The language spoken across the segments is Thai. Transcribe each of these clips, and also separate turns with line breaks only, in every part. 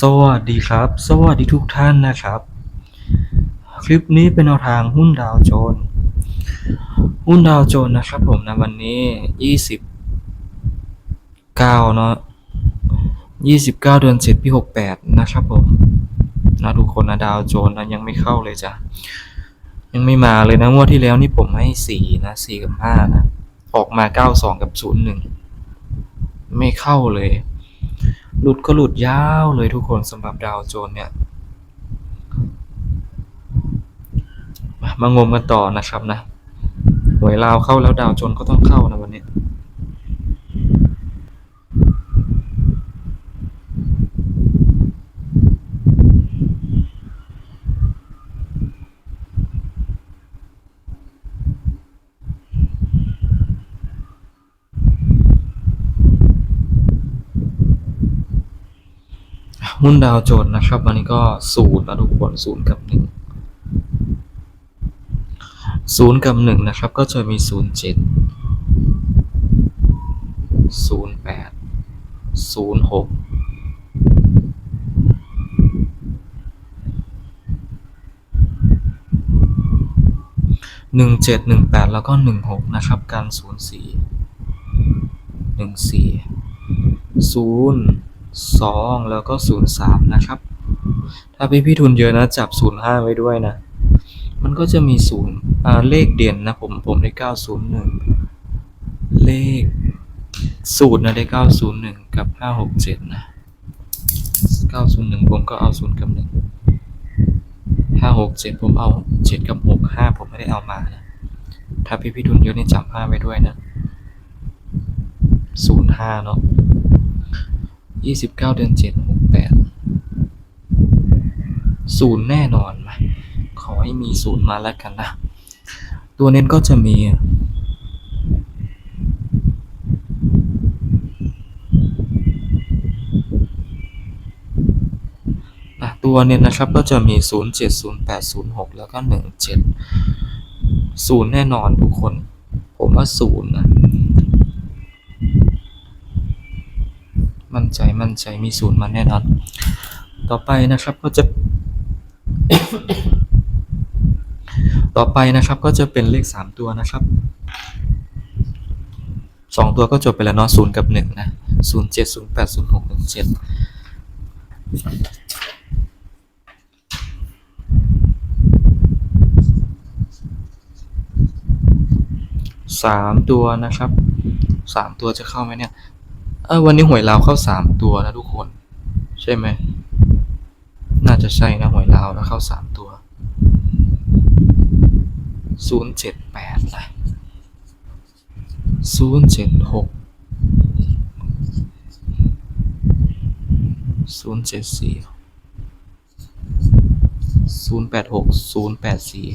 สวัสดีครับ สวัสดีทุกท่านนะครับ คลิปนี้เป็นแนวทางหุ้นดาวโจน หุ้นดาวโจนนะครับผมนะวันนี้ยี่สิบเก้าเนาะยี่สิบเก้าเดือนเจ็ดปีหกแปดนะครับผมนะทุกคนนะดาวโจนนะยังไม่เข้าเลยจ้ะยังไม่มาเลยนะงวดที่แล้วนี่ผมให้สี่นะสี่กับห้านะออกมาเก้าสองกับศูนย์หนึ่งไม่เข้าเลย หลุดก็หลุดยาวเลยทุกคนสำหรับดาวโจนเนี่ยมางมกันต่อนะครับนะหวยลาวเข้าแล้วดาวโจนก็ต้องเข้านะวันนี้ หุ้นดาวโจนส์นะครับ วันนี้ก็ศูนย์นะทุกคนศูนย์กับหนึ่งศูนย์กับหนึ่งนะครับ ก็จะมีศูนย์เจ็ดศูนย์แปดศูนย์หกหนึ่งเจ็ดหนึ่งแปดแล้วก็หนึ่งหกนะครับ การศูนย์สี่หนึ่งสี่ศูนย์ สองแล้วก็ศูนย์สามนะครับ ถ้าพี่พี่ทุนเยอะนะจับศูนย์ห้าไว้ด้วยนะ มันก็จะมีศูนย์อ่าเลขเด่นนะผมผมได้เก้าศูนย์หนึ่งเลขสูตรนะได้เก้าศูนย์หนึ่งกับห้าหกเจ็ดนะเก้าศูนย์หนึ่งผมก็เอาศูนย์กับหนึ่งห้าหกเจ็ดผมเอาเจ็ดกับหกห้าผมไม่ได้เอามานะ ถ้าพี่พี่ทุนเยอะนี่จับห้าไว้ด้วยนะศูนย์ห้าเนาะ ยี่สิบเก้าเดือนเจ็ดหกแปดศูนย์แน่นอนไหมขอให้มีศูนย์มาแล้วกันนะ ตัวเน้นก็จะมีอะตัวเน้นนะครับก็จะมีศูนย์เจ็ดศูนย์แปดศูนย์หกแล้วก็หนึ่งเจ็ดศูนย์แน่นอนทุกคน ผมว่าศูนย์นะ มั่นใจมั่นใจมีศูนย์มาแน่นอน ต่อไปนะครับก็จะต่อไปนะครับก็จะเป็นเลขสามตัวนะครับสองตัวก็จบไปแล้วเนาะศูนย์กับหนึ่งนะศูนย์เจ็ดศูนย์แปดศูนย์หกหนึ่งเจ็ดสามตัวนะครับสามตัวจะเข้าไหมเนี่ย เออวันนี้หวยลาวเข้าสามตัวนะทุกคน ใช่ไหม น่าจะใช่นะหวยลาวนะเข้าสามตัวศูนย์เจ็ดแปดนะศูนย์เจ็ดหกศูนย์เจ็ดสี่ศูนย์แปดหกศูนย์แปดสี่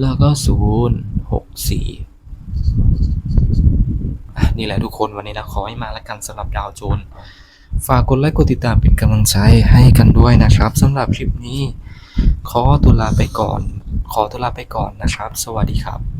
แล้วก็ศูนย์หกสี่ นี่แหละทุกคนวันนี้นะขอให้มาแล้วกันสำหรับดาวโจน ฝากกดไลค์กดติดตามเป็นกำลังใจให้กันด้วยนะครับสำหรับคลิปนี้ ขอตัวลาไปก่อน ขอตัวลาไปก่อนนะครับ สวัสดีครับ